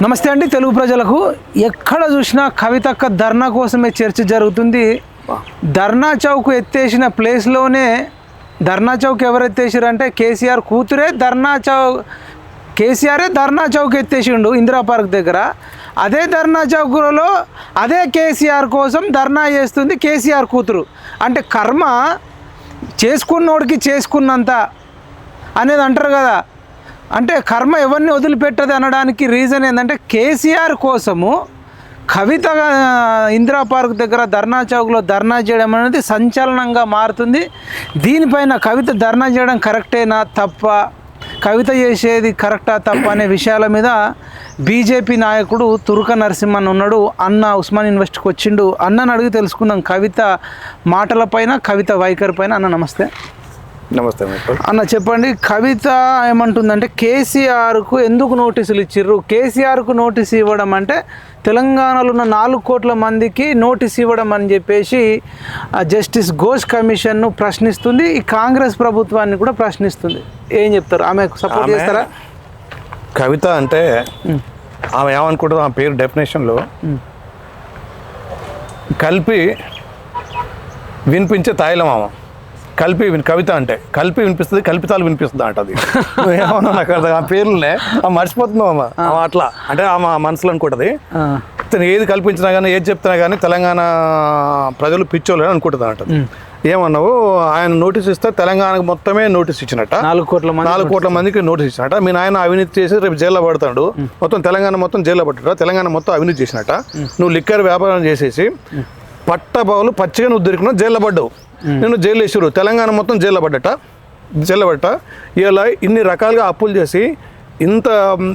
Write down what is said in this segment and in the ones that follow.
నమస్తే అండి తెలుగు ప్రజలకు. ఎక్కడ చూసినా కవితక్క ధర్నా కోసమే చర్చ జరుగుతుంది. ధర్నా చౌక్ ఎత్తేసిన ప్లేస్లోనే ధర్నా చౌక్ ఎవరు ఎత్తేసారంటే కేసీఆర్ కూతురే ధర్నా చౌక్ కేసీఆరే ధర్నా చౌక్ ఎత్తేసిండు ఇందిరా పార్క్ దగ్గర. అదే ధర్నా చౌక్లో అదే కేసీఆర్ కోసం ధర్నా చేస్తుంది కేసీఆర్ కూతురు. అంటే కర్మ చేసుకున్నోడికి చేసుకున్నంత అనేది అంటారు కదా. అంటే కర్మ ఎవరిని వదిలిపెట్టదు అనడానికి రీజన్ ఏంటంటే కేసీఆర్ కోసము కవిత ఆ, ఇందిరా పార్క్ దగ్గర ధర్నా చౌక్లో ధర్నా చేయడం అనేది సంచలనంగా మారుతుంది. దీనిపైన కవిత ధర్నా చేయడం కరెక్టేనా తప్ప కవిత చేసేది కరెక్టా తప్ప అనే విషయాల మీద బీజేపీ నాయకుడు తురుక నరసింహన్ ఉన్నాడు. అన్న ఉస్మాన్ యూనివర్సిటీకి వచ్చిండు. అన్నని అడిగి తెలుసుకుందాం. కవిత మాటలపైన కవిత వైఖరి పైన. అన్న నమస్తే. నమస్తే అన్న చెప్పండి కవిత ఏమంటుందంటే కేసీఆర్కు ఎందుకు నోటీసులు ఇచ్చిర్రు? కేసీఆర్కు నోటీస్ ఇవ్వడం అంటే తెలంగాణలో ఉన్న నాలుగు కోట్ల మందికి నోటీస్ ఇవ్వడం అని చెప్పేసి ఆ జస్టిస్ ఘోష్ కమిషన్ను ప్రశ్నిస్తుంది ఈ కాంగ్రెస్ ప్రభుత్వాన్ని కూడా ప్రశ్నిస్తుంది. ఏం చెప్తారు? ఆమె సపోర్ట్ చేస్తారా? కవిత అంటే ఆమె ఏమనుకుంటుంది ఆమె పేరు డెఫినేషన్లో కలిపి వినిపించే తాయిలం ఆమె కలిపి విని కవిత అంటే కలిపి వినిపిస్తుంది కల్పితాలు వినిపిస్తుంది అంట అది. ఏమన్నా నాకు అర్థం- ఆ పేర్లనే ఆమె మర్చిపోతున్నావు ఆమె ఆమె అట్లా. అంటే ఆమె మనసులో అనుకుంటుంది. ఆ, తను ఏది కల్పించినా కానీ ఏది చెప్తున్నా కానీ తెలంగాణ ప్రజలు పిచ్చోళ్ళు అని అనుకుంటుంది అంట ఏమన్నావు? ఆయన నోటీస్ ఇస్తే తెలంగాణకు మొత్తమే నోటీస్ ఇచ్చినట్ట. నాలుగు కోట్ల మంది నాలుగు కోట్ల మందికి నోటీస్ ఇచ్చినట్ట. మీ నాయన అవినీతి చేసి రేపు జైల్లో పడతాడు. మొత్తం తెలంగాణ మొత్తం జైల్లో పడ్డాడు తెలంగాణ మొత్తం అవినీతి చేసినట్ట. నువ్వు లిక్కర్ వ్యాపారం చేసేసి పట్టబావులు పచ్చిగా నువ్వు దొరికినావు జైల్లో పడ్డావు. నేను జైలు వేసారు తెలంగాణ మొత్తం జైల్లో పడ్డట. జైల్లో పడ్డ ఇలా ఇన్ని రకాలుగా అప్పులు చేసి ఇంత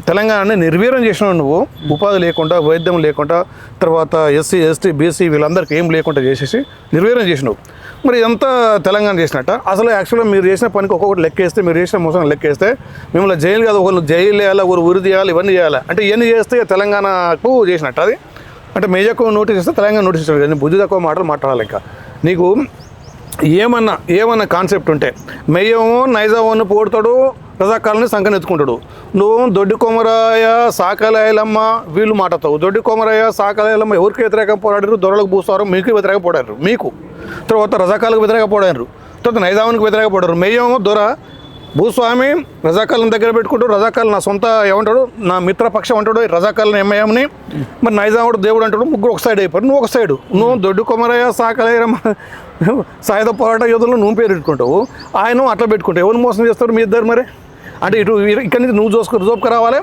తెలంగాణని నిర్వీర్యం చేసినావు నువ్వు. ఉపాధి లేకుండా వైద్యం లేకుండా తర్వాత ఎస్సీ ఎస్టీ బీసీ వీళ్ళందరికీ ఏం లేకుండా చేసేసి నిర్వీర్యం చేసినావు. మరి ఎంత తెలంగాణ చేసినట్ట? అసలు యాక్చువల్గా మీరు చేసిన పనికి ఒక్కొక్కటి లెక్కేస్తే మీరు చేసిన మోసం లెక్కేస్తే మిమ్మల్ని జైలు కాదు ఒకరు జైలు వేయాలి ఒకరు ఉరి తీయాలి ఇవన్నీ చేయాలి? అంటే ఇవన్నీ చేస్తే తెలంగాణకు చేసినట్ట అది? అంటే మేజకు నోటీస్ ఇస్తే తెలంగాణ నోటీస్ ఇస్తాడు కానీ బుద్ధి తక్కువ మాటలు మాట్లాడాలి ఇంకా. నీకు ఏమన్నా ఏమన్నా కాన్సెప్ట్ ఉంటే. మెయ్యము నైజామోని పోడతాడు రజాకాలని సంకనెత్తుకుంటాడు. నువ్వు దొడ్డి కొమరాయ సాకలాయలమ్మ వీళ్ళు మాటతావు. దొడ్డి కొమరాయ సాకలాయలమ్మ ఎవరికి వ్యతిరేకంగా పోరాడారు? దొరలకు పూస్తారు మీకు వ్యతిరేకంగా పోడారు మీకు. తర్వాత రజాకాలకు వ్యతిరేకంగా పోడారు తర్వాత నైజామానికి వ్యతిరేకంగా పోడారు మెయ్యమో దొర భూస్వామి రజాకాలను దగ్గర పెట్టుకుంటూ రజాకాలు నా సొంత ఏమంటాడు? నా మిత్రపక్షం అంటాడు రజాకాలను ఎంఐఎంని. మరి నైజాముడు దేవుడు అంటాడు ముగ్గురు ఒక సైడ్ అయిపోయారు. నువ్వు ఒక సైడు నువ్వు దొడ్డు కొమరయ్య సాకలేరమ్మ సాయుధ పోరాట యోధులు నువ్వు పేరు పెట్టుకుంటావు ఆయన అట్లా పెట్టుకుంటావు. ఎవరు మోసం చేస్తారు మీ ఇద్దరు మరి? అంటే ఇటు ఇక్కడి నుంచి నువ్వు చూసుకు జోపుకు రావాలి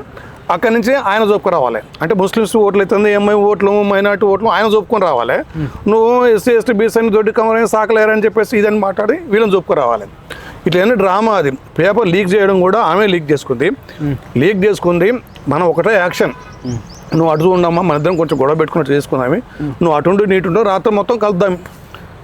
అక్కడి నుంచి ఆయన జోపుకు రావాలి అంటే ముస్లిమ్స్ ఓట్లు అవుతుంది ఎంఐ ఓట్లు మైనార్టీ ఓట్లు ఆయన జోపుకొని రావాలి. నువ్వు ఎస్సీ ఎస్టీ బీసీ అని దొడ్డి కమరని సాకలేరని చెప్పేసి ఇదని మాట్లాడి వీళ్ళని జోపుకు రావాలి ఇట్లా డ్రామా అది. పేపర్ లీక్ చేయడం కూడా ఆమె లీక్ చేసుకుంది. లీక్ చేసుకుంది. మనం ఒకటే యాక్షన్. నువ్వు అటు ఉండమ్మా మన ఇద్దరం కొంచెం గొడవ పెట్టుకున్నట్టు చేసుకుందామి నువ్వు అటుండు నీటుండో రాత్రి మొత్తం కలుద్దాం.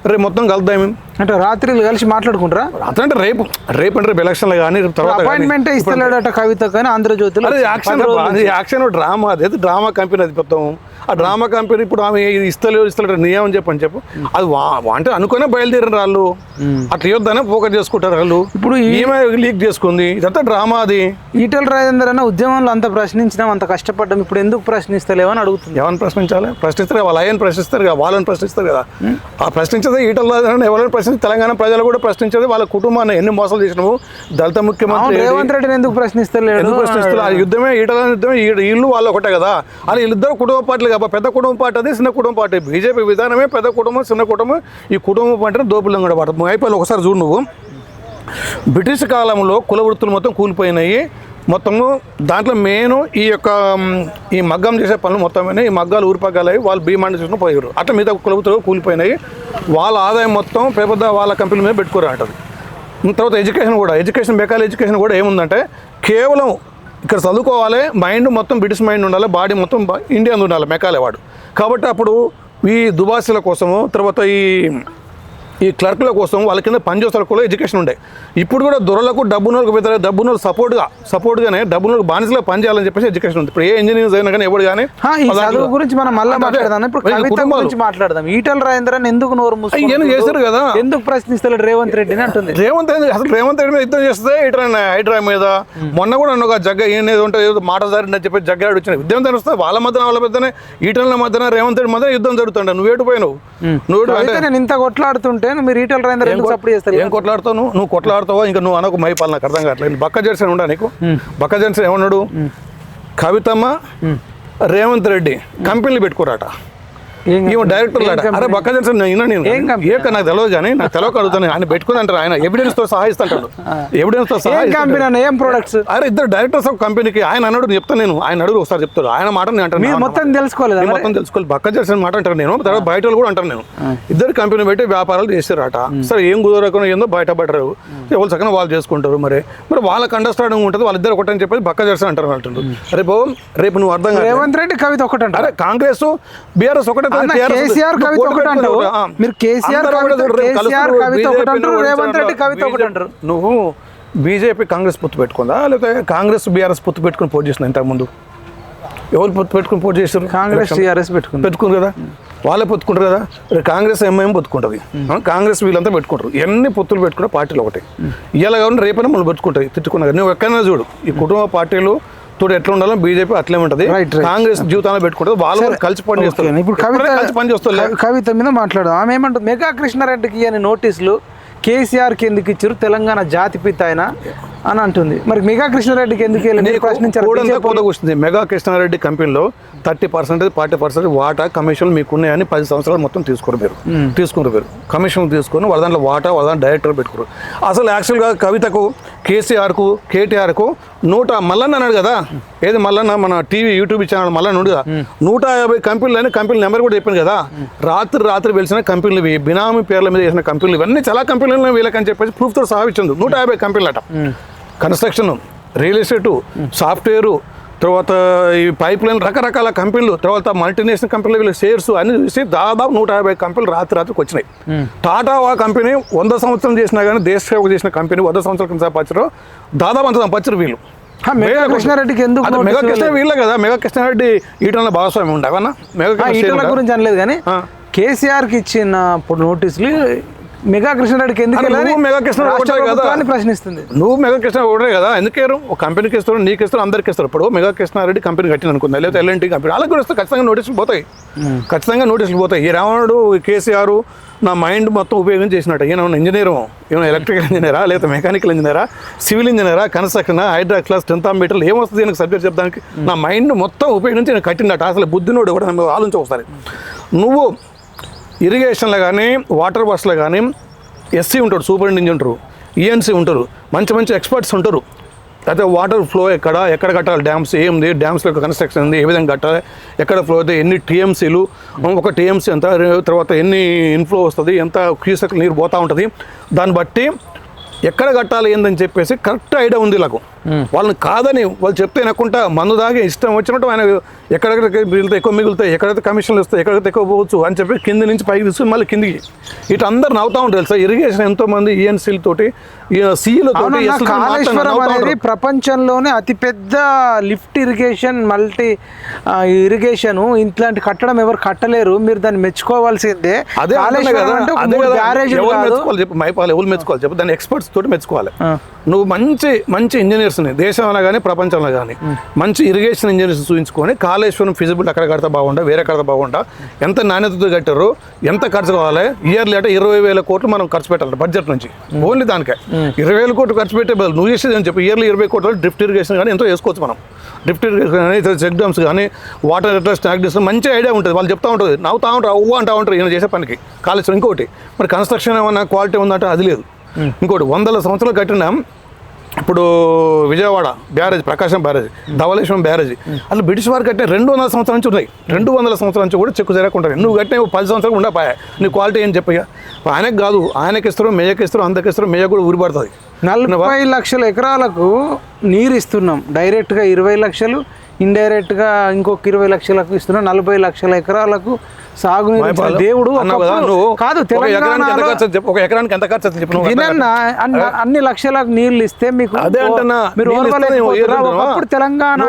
రేపు మొత్తం కలుద్దాం అంటే రాత్రిలు కలిసి మాట్లాడుకుంటారా? రాత్రి అంటే రేపు రేపు అంటే రేపు ఎలక్షన్లు కానీ రేపు తర్వాత కానీ. అపాయింట్మెంట్ ఇస్తలేడట కవిత కానీ ఆంధ్రజ్యోతిలో యాక్షన్ యాక్షన్ డ్రామా అది డ్రామా కంపెనీ అది మొత్తం. ఆ డ్రామా కంపెనీ ఇప్పుడు ఆమె ఇది ఇస్తలేవు ఇస్తలేడు నియమం చెప్పని చెప్పు. అది వా- అంటే అనుకునే బయలుదేరిన వాళ్ళు. అట్లా ఇవ్వద్దనే ఫోకస్ చేసుకుంటారు వాళ్ళు. ఇప్పుడు ఈమె లీక్ చేసుకుంది. ఇదంతా డ్రామా అది. ఈటల రాజేందర్ అన్న ఉద్యమంలో అంత ప్రశ్నించినాం అంత కష్టపడ్డాం ఇప్పుడు ఎందుకు ప్రశ్నిస్తలేవు అని అడుగుతుంది. ఎవరిని ప్రశ్నించాలి? ప్రశ్నిస్తారు వాళ్ళ అయ్యని ప్రశ్నిస్తారు కదా వాళ్ళని ప్రశ్నిస్తారు కదా. ఆ ప్రశ్నించేది ఈటల ఎవరైనా ప్రశ్నించి తెలంగాణ ప్రజలు కూడా ప్రశ్నించేది వాళ్ళ కుటుంబాన్ని ఎన్ని మోసాలు చేసినావు దళిత ముఖ్యమంత్రి? రేవంత్ రెడ్డిని ఎందుకు ప్రశ్నిస్తలేడు? ఎందుకు ప్రశ్నిస్తారు ఆ యుద్ధమే ఈటల యుద్ధమే ఈ- వీళ్ళు వాళ్ళు ఒకటే కదా. అలా వీళ్ళిద్దరు కుటుంబ కాబట్టి పెద్ద కుటుంబ పార్టీ అది చిన్న కుటుంబ పార్టీ. బీజేపీ విధానమే పెద్ద కుటుంబం చిన్న కుటుంబం. ఈ కుటుంబం పార్టీని దోపులం కూడా పడతాం అయిపోయి ఒకసారి చూడు నువ్వు. బ్రిటిష్ కాలంలో కుల వృత్తులు మొత్తం కూలిపోయినాయి. మొత్తము దాంట్లో మెయిన్ ఈ యొక్క ఈ మగ్గం చేసే పనులు మొత్తం ఈ మగ్గాలు ఊరిపగ్గాలు వాళ్ళు భీమాండి చేసుకుని పోయారు అట్లా మిగతా కులవృత్తులు కూలిపోయినాయి. వాళ్ళ ఆదాయం మొత్తం పెద్ద వాళ్ళ కంపెనీల మీద పెట్టుకోరు అంటది. తర్వాత ఎడ్యుకేషన్ కూడా ఎడ్యుకేషన్ బెకాల ఎడ్యుకేషన్ కూడా ఏముందంటే కేవలం ఇక్కడ చదువుకోవాలి మైండ్ మొత్తం బ్రిటిష్ మైండ్ ఉండాలి బాడీ మొత్తం ఇండియన్ ఉండాలి మెకాలే వాడు. కాబట్టి అప్పుడు ఈ దుబాసీల కోసము తర్వాత ఈ ఈ క్లర్క్ల కోసం వాళ్ళ కింద పనిచేస్తారు కూడా ఎడ్యుకేషన్ ఉండే. ఇప్పుడు కూడా దొరలకు డబ్బునోళ్ళకి పెద్ద డబ్బునోళ్ళు సపోర్ట్గా సపోర్ట్గానే డబ్బునోళ్ళకి బానిసలో పని చేయాలని చెప్పేసి ఎడ్యుకేషన్ ఉంది. ఇప్పుడు ఏ ఇంజనీర్స్ అయినా కానీ ఎవరు కానీ చదువు గురించి మనం మళ్ళీ మాట్లాడదాం. ఇప్పుడు కవిత. గురించి మాట్లాడదాం. ఈటల రాజేంద్రన్ ఎందుకు నోరు? ఈయన చేశారు కదా. ఎందుకు ప్రశ్నిస్తలేడు రేవంత్ రెడ్డిని అంటుంది. రేవంత్ రెడ్డి అసలు రేవంత్ రెడ్డి మీద యుద్ధం చేస్తే హైడ్రా హైడ్రా మీద మొన్న కూడా అన్న జగ్గ ఏం ఏదో ఉంటే ఏదో మాట జారిందని చెప్పి జగ్గాడు వచ్చిన యుద్ధం తెలుస్తుంది వాళ్ళ మధ్యన వాళ్ళ మధ్యనే ఈటల మధ్యన రేవంత్ రెడ్డి మధ్యన యుద్ధం జరుగుతుండే. నువ్వు ఏటు పోయినావు? నువ్వు నేను ఇంత కొట్లాడుతుంటే మీరు ఎందుకు సపోర్ట్ చేస్తారు? ఏం కొట్లాడుతావు నువ్వు? నువ్వు కొట్లాడుతావో? ఇంకా నువ్వు అనకు మైపాల్ నాకు అర్థం కావట్లేదు. బక్క జెర్సన్ ఉండా నీకు? బక్క జెర్సన్ ఏమన్నాడు? కవితమ్మ రేవంత్ రెడ్డి కంపెనీలు పెట్టుకోరాట. ఈమె డైరెక్టర్ అరే బక్క జెర్సన్ నేను నేను. ఏం నాకు తెలియదు కానీ నాకు తెలియక అడుగుతాను. ఆయన పెట్టుకుని అంటారు ఆయన. ఎవిడెన్స్తో సహాయిస్తాడు ఎవిడెన్స్తో కంపెనీ ఏం ప్రొడక్ట్స్ అరే ఇద్దరు డైరెక్టర్స్ ఆఫ్ కంపెనీకి ఆయన అన్నాడు నేను చెప్తాను నేను. ఆయన అడుగు ఒకసారి చెప్తాడు. ఆయన మాట నేను అంటాను. మొత్తం తెలుసుకోలేదా మొత్తం తెలుసుకోవాలి పక్క చేసిన మాట అంటారు నేను. తర్వాత బయట కూడా అంటాను నేను. ఇద్దరు కంపెనీ పెట్టి వ్యాపారాలు చేస్తారట సరే ఏం కుదరకుండా ఏందో బయట పడరు ఎవరు సగం వాళ్ళు చేసుకుంటారు మరి. మరి వాళ్ళకి అండర్స్టాండింగ్ ఉంటుంది వాళ్ళిద్దరు ఒకటని చెప్పేసి పక్క చేస్తారు అంటారు అంటుండ్రు. రేపు రేపు నువ్వు అర్థం రేవంత్ రెడ్డి కవిత ఒకటంట. అరే కాంగ్రెస్ బీఆర్ఎస్ ఒకటే. కేసీఆర్ నువ్వు కవిత ఒకటి. ఆ. మీరు కేసీఆర్ కేసీఆర్. కవిత ఒకటి అంటారు, రేవంత్ రెడ్డి కవిత ఒకటి అంటారు. నువ్వు బీజేపీ కాంగ్రెస్ పొత్తు పెట్టుకుందా? లేకపోతే కాంగ్రెస్ బీఆర్ఎస్ పొత్తు పెట్టుకుని పోటీ చేసిన ఇంతకుముందు? ఎవరు పొత్తు పెట్టుకుని పోటీ చేస్తారు కాంగ్రెస్ టీఆర్ఎస్ పెట్టుకుంది. పెట్టుకున్నారు కదా? వాళ్ళే పొత్తుకుంటారు కదా. రేపు కాంగ్రెస్ ఎంఐఎం పొత్తుకుంటుంది. కాంగ్రెస్ వీళ్ళంతా పెట్టుకుంటారు. ఎన్ని పొత్తులు పెట్టుకున్న పార్టీలు ఒకటి. ఇలా కాబట్టి రేపైనా మనం పెట్టుకుంటాయి తిట్టుకున్నా నువ్వు ఎక్కడైనా చూడు. ఈ కుటుంబ పార్టీలు తోడు ఎట్లా ఉండాలో బీజేపీ అట్లే ఉంటుంది. కాంగ్రెస్ జీవితాన్ని పెట్టుకుంటుంది. వాళ్ళు కలిసి పని చేస్తారు. ఇప్పుడు కవిత కలిసి పని చేస్తారు కవి- కవిత మీద మాట్లాడదాం. ఆమె ఏమంటుంది? మెగా కృష్ణారెడ్డికి అని నోటీసులు. కేసీఆర్కి ఎందుకు ఇచ్చారు? తెలంగాణ జాతిపిత ఆయన అని అంటుంది. మరి మెగా కృష్ణారెడ్డికి ఎందుకు ప్రశ్నించారు? మెగా కృష్ణారెడ్డి కంపెనీలో థర్టీ పర్సెంటేజ్ ఫార్టీ పర్సెంట్ వాటా కమిషన్లు మీకు ఉన్నాయని పది సంవత్సరాలు మొత్తం తీసుకోరు మీరు. తీసుకున్నారు మీరు. కమిషన్ తీసుకొని వాళ్ళ దాంట్లో వాటా వాళ్ళ దాంట్లో డైరెక్టర్ పెట్టుకోరు అసలు యాక్చువల్గా కవితకు కేసీఆర్కు కేటీఆర్కు నూట మల్లన్న అన్నాడు కదా? ఏది మల్లన్న? మన టీవీ యూట్యూబ్ ఛానల్ మల్లన్న ఉండు కదా నూట యాభై కంపెనీలు అని కంపెనీ నెంబర్ కూడా చెప్పింది కదా? రాత్రి రాత్రి వెలిసిన కంపెనీలు ఇవి. బినామీ పేర్ల మీద చేసిన కంపెనీలు ఇవన్నీ చాలా కంపెనీలు వీళ్ళకని చెప్పేసి ప్రూఫ్తో సహా ఇచ్చింది నూట యాభై కంపెనీలు అట కన్స్ట్రక్షన్ రియల్ ఎస్టేటు సాఫ్ట్వేరు తర్వాత ఈ పైప్ లైన్ రకరకాల కంపెనీలు తర్వాత మల్టీనేషనల్ కంపెనీలు వీళ్ళ షేర్స్ అన్ని చూసి దాదాపు నూట యాభై కంపెనీలు రాత్రి రాత్రికి వచ్చినాయి. టాటా ఆ కంపెనీ వంద సంవత్సరం చేసినా కానీ దేశ సేవకు చేసిన కంపెనీ వంద సంవత్సరాల కింద సంపాదించారు దాదాపు అంత సంపాదించారు వీళ్ళు. మెగా కృష్ణారెడ్డికి ఎందుకు మెగా కృష్ణ వీళ్ళే కదా మెగా కృష్ణారెడ్డి ఈటల భాగస్వామి ఉండవన్నా మెగా? గురించి అనలేదు కానీ. కేసీఆర్కి ఇచ్చిన నోటీసులు మెగా కృష్ణారెడ్డికి ఎందుకు మెగా కదా. ప్రభుత్వాన్ని ప్రశ్నిస్తుంది. నువ్వు మెగా కృష్ణ ఒకటే కదా ఎందుకేరు? ఒక కంపెనీకి ఇస్తారు నీకు ఇస్తారు అందరికి ఇస్తారు. ఇప్పుడు మెగా కృష్ణారెడ్డి కంపెనీ కట్టింది అనుకుందా? లేకపోతే ఎల్ఎన్టీ కంపెనీ వాళ్ళకి కూడా ఖచ్చితంగా నోటీసులు పోతాయి. ఖచ్చితంగా నోటీసులు పోతాయి. ఈ రావణుడు ఈ కేసీఆర్ నా మైండ్ మొత్తం ఉపయోగం చేసినట్టు. ఈయన ఇంజనీర్ ఏమైనా ఎలక్ట్రికల్ ఇంజనీరా లేకపోతే మెకానికల్ ఇంజనీరా సివిల్ ఇంజనీరా కన్స్ట్రక్షన్ హైడ్రా క్లాస్ టెన్త్ మీటర్లు ఏమొస్తుంది దీనికి సబ్జెక్ట్ చెప్పడానికి నా మైండ్ మొత్తం ఉపయోగించి నేను కట్టినట్టు అసలు బుద్ధినోడు కూడా ఆలోచించి ఒకసారి నువ్వు ఇరిగేషన్లో కానీ వాటర్ బస్లో కానీ ఎస్సీ ఉంటాడు సూపరింటెండెంట్ ఉంటారు ఈఎన్సీ ఉంటారు మంచి మంచి ఎక్స్పర్ట్స్ ఉంటారు. అయితే వాటర్ ఫ్లో ఎక్కడ ఎక్కడ కట్టాలి? డ్యామ్స్ ఏముంది? డ్యామ్స్ యొక్క కన్స్ట్రక్షన్ ఉంది ఏ విధంగా కట్టాలి? ఎక్కడ ఫ్లో అయితే ఎన్ని టీఎంసీలు ఒక టీఎంసీ ఎంత తర్వాత ఎన్ని ఇన్ఫ్లో వస్తుంది ఎంత క్యూసెక్ నీరు పోతూ ఉంటుంది? దాన్ని బట్టి ఎక్కడ కట్టాలి ఏందని చెప్పేసి కరెక్ట్ ఐడియా ఉంది నాకు. వాళ్ళని కాదని వాళ్ళు చెప్తే నక్కుంటా మందు దాగి ఇష్టం వచ్చినట్టు ఆయన ఎక్కడెక్కడ మిగులుతాయి ఎక్కువ మిగులుతాయి ఎక్కడైతే కమిషన్లు వస్తాయి ఎక్కడైతే ఎక్కువ పోవచ్చు అని చెప్పి కింది నుంచి పైకి తీసుకుని మళ్ళీ కిందికి. ఇటు అందరు నవ్వుతా ఉంటారు సార్ ఇరిగేషన్ ఎంతో మంది ఈఎన్సీల తోటి సీలు తోటి నవ్వుతా అనేది. ప్రపంచంలోనే అతిపెద్ద లిఫ్ట్ ఇరిగేషన్ మల్టీ ఇరిగేషన్ ఇట్లాంటి కట్టడం ఎవరు కట్టలేరు. మీరు దాన్ని మెచ్చుకోవాల్సిందే. అదే మెచ్చుకోవాలి చెప్పు మైపాలు ఎవరు మెచ్చుకోవాలి చెప్పు దాన్ని ఎక్స్పర్ట్స్ తోటి మెచ్చుకోవాలి. నువ్వు మంచి మంచి ఇంజనీర్స్ని దేశంలో కానీ ప్రపంచంలో కానీ మంచి ఇరిగేషన్ ఇంజనీర్స్ చూపించుకొని కాళేశ్వరం ఫిజిబుల్ అక్కడ కడితే బాగుండా వేరే కడితే బాగుండా ఎంత నాణ్యతతో కట్టారు ఎంత ఖర్చు కావాలి ఇయర్లీ అంటే ఇరవై వేల కోట్లు మనం ఖర్చు పెట్టాలి బడ్జెట్ నుంచి. ఓన్లీ దానికే. ఇరవై వేల కోట్లు ఖర్చు పెట్టే బదులు నువ్వు చేసేది అని చెప్పి? ఇయర్లీ ఇరవై కోట్లు డ్రిఫ్ట్ ఇరిగేషన్ కానీ ఎంతో చేసుకోవచ్చు మనం. డ్రిఫ్ట్ ఇరిగేషన్ కానీ ఇతర చెక్ డ్యామ్స్ కానీ వాటర్ ఎట్లా స్టాక్ చేస్తే మంచి ఐడియా ఉంటుంది. వాళ్ళు చెప్తా ఉంటుంది నవ్వుతా ఉంటారు అవ్వ అంటా ఉంటారు ఈయన చేసే పనికి. కాళేశ్వరం ఇంకోటి. మరి కన్స్ట్రక్షన్ ఏమన్నా క్వాలిటీ ఉందంటే అది లేదు. ఇంకోటి వందల సంవత్సరాలు కట్టిన ఇప్పుడు Vijayawada barrage Prakasam barrage Dhavaleswaram barrage అసలు బ్రిటిష్ వారు కట్టిన రెండు వందల సంవత్సరాల నుంచి ఉన్నాయి. రెండు వందల సంవత్సరాల నుంచి కూడా చెక్కు జరగకుంటాయి నువ్వు కట్టిన పది సంవత్సరాలు ఉండపాయా నీ క్వాలిటీ ఏం చెప్పగా ఆయనకు కాదు ఆయనకి ఇస్తారు మేయకి ఇస్తారు అందరికి ఇస్తారు మేయ కూడా ఊరిపడుతుంది నలభై లక్షల ఎకరాలకు నీరు ఇస్తున్నాం. డైరెక్ట్గా ఇరవై లక్షలు ఇండైరెక్ట్గా ఇంకొక ఇరవై లక్షలకు ఇస్తున్నాం. నలభై లక్షల ఎకరాలకు సాగునీరు ఇచ్చిన దేవుడు కదా ఒక ఎకరానికి ఎంత ఖర్చు అవుతుంది చెప్పు ఒక ఎకరానికి ఎంత ఖర్చు అవుతుంది చెప్పు నువ్వు వినన్న అన్ని అన్ని లక్షలకు నీళ్ళు ఇస్తే మీకు అదే అంటున్నా మీరు? ఒకప్పుడు తెలంగాణ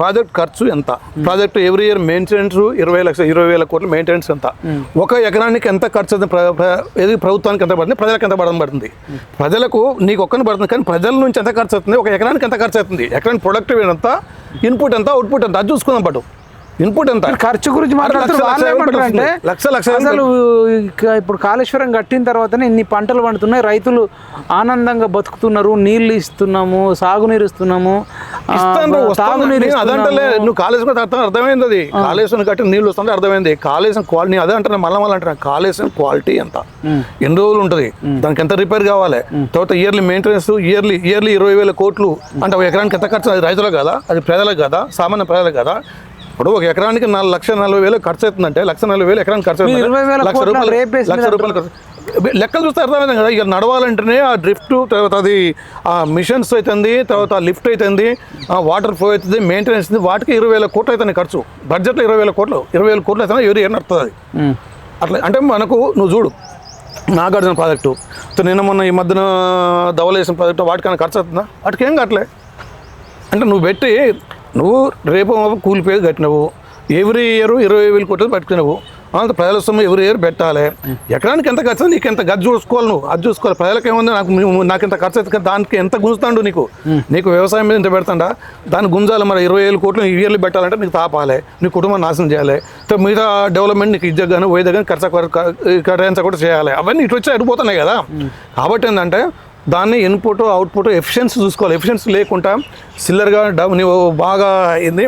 ప్రాజెక్ట్ ఖర్చు ఎంత? ప్రాజెక్ట్ ఎవ్రీ ఇయర్ మెయింటెనెన్స్ ఇరవై లక్షల ఇరవై వేల కోట్ల మెయింటెనెన్స్ ఎంత? ఒక ఎకరానికి ఎంత ఖర్చు ఏది ప్రభుత్వానికి ఎంత పడుతుంది ప్రజలకు ఎంత పడడం పడుతుంది ప్రజలకు నీకు ఒక్కని పడుతుంది కానీ ప్రజల నుంచి ఎంత ఖర్చు అవుతుంది ఒక ఎకరానికి ఎంత ఖర్చు అవుతుంది? ఎకరానికి ప్రొడక్టివ్ ఎంత? ఇన్పుట్ ఎంత? అవుట్పుట్ ఎంత? అది చూసుకుందాం పట్టు ఇన్పుట్ ఎంత? ఖర్చు గురించి మాట్లాడుతున్నారు లక్ష- అంటే అసలు ఇక ఇప్పుడు కాళేశ్వరం కట్టిన తర్వాతనే ఇన్ని పంటలు పండుతున్నాయి రైతులు ఆనందంగా బతుకుతున్నారు నీళ్ళు ఇస్తున్నాము సాగునీరు ఇస్తున్నాము. తాగునీరు. నువ్వు కాళేశ్వరం అర్థం అర్థమైంది అది. కాళేశ్వరం కట్టి నీళ్ళు వస్తుంటే అర్థమైంది. కాళేశ్వరం క్వాలిటీ అదే అంటున్నా మళ్ళీ మళ్ళీ అంటున్నా కాళేశ్వరం క్వాలిటీ ఎంత? ఎన్ని రోజులు ఉంటుంది? దానికి ఎంత రిపేర్ కావాలి? తర్వాత ఇయర్లీ మెయింటెనెన్స్ ఇయర్లీ ఇయర్లీ ఇరవై వేల కోట్లు అంటే ఎకరానికి ఎంత ఖర్చు? అది రైతులకు కదా అది ప్రజలకు కదా సామాన్య ప్రజలకు కదా. ఇప్పుడు ఒక ఎకరానికి నాలుగు లక్ష నలభై వేలు ఖర్చు అవుతుందంటే లక్ష నలభై వేలు ఎకరానికి ఖర్చు అవుతుంది లక్ష రూపాయలు లక్ష రూపాయలు ఖర్చు. లెక్కలు చూస్తే అర్థమైంది కదా ఇక నడవాలంటేనే ఆ డ్రిఫ్ట్ తర్వాత అది ఆ మిషన్స్ అవుతుంది తర్వాత లిఫ్ట్ అవుతుంది ఆ వాటర్ ఫ్లో అవుతుంది మెయింటెనెన్స్ వాటికి ఇరవై వేల కోట్లు అవుతుంది ఖర్చు. బడ్జెట్లో ఇరవై వేల కోట్లు ఇరవై వేల కోట్లు అవుతుంది ఎవరు ఏం నడుతుంది అది. అట్లా అంటే మనకు నువ్వు చూడు నాగార్జున ప్రాజెక్టు. నిన్న మొన్న ఈ మధ్యన ధవలేసిన ప్రాజెక్టు వాటికైనా ఖర్చు అవుతుందా? వాటికి ఏం కట్టలే. అంటే నువ్వు పెట్టి నువ్వు రేపు కూలిపోయి కట్టినవు. ఎవ్రీ ఇయర్ ఇరవై వేలు కోట్లు పెట్టుకున్నావు. అంత ప్రజల సొమ్ము ఎవరి ఇయర్ పెట్టాలి. ఎకరానికి ఎంత ఖర్చు నీకు ఎంత గది చూసుకోవాలి నువ్వు? అది చూసుకోవాలి. ప్రజలకు ఏముంది నాకు నాకు ఎంత ఖర్చు అవుతుంది కదా, దానికి ఎంత గుంజుతాడు నీకు? నీకు వ్యవసాయం మీద ఎంత పెడతాడా? దాన్ని గుంజాలి మరి ఇరవై వేలు కోట్లు ఇయర్లీ పెట్టాలంటే నీకు తాపాలి. నీ కుటుంబం నాశనం చేయాలి. మిగతా డెవలప్మెంట్ నీకు ఇజ్జత్ కానీ పోయేది కానీ ఖర్చు కూడా చేయాలి. అవన్నీ ఇటు వచ్చి అడిగిపోతున్నాయి కదా. కాబట్టి ఏంటంటే దాన్ని ఇన్పుట్ అవుట్పుట్ ఎఫిషియన్సీ చూసుకోవాలి. ఎఫిషియన్సీ లేకుండా సిల్లర్గా డబ్ నువ్వు బాగా ఏంది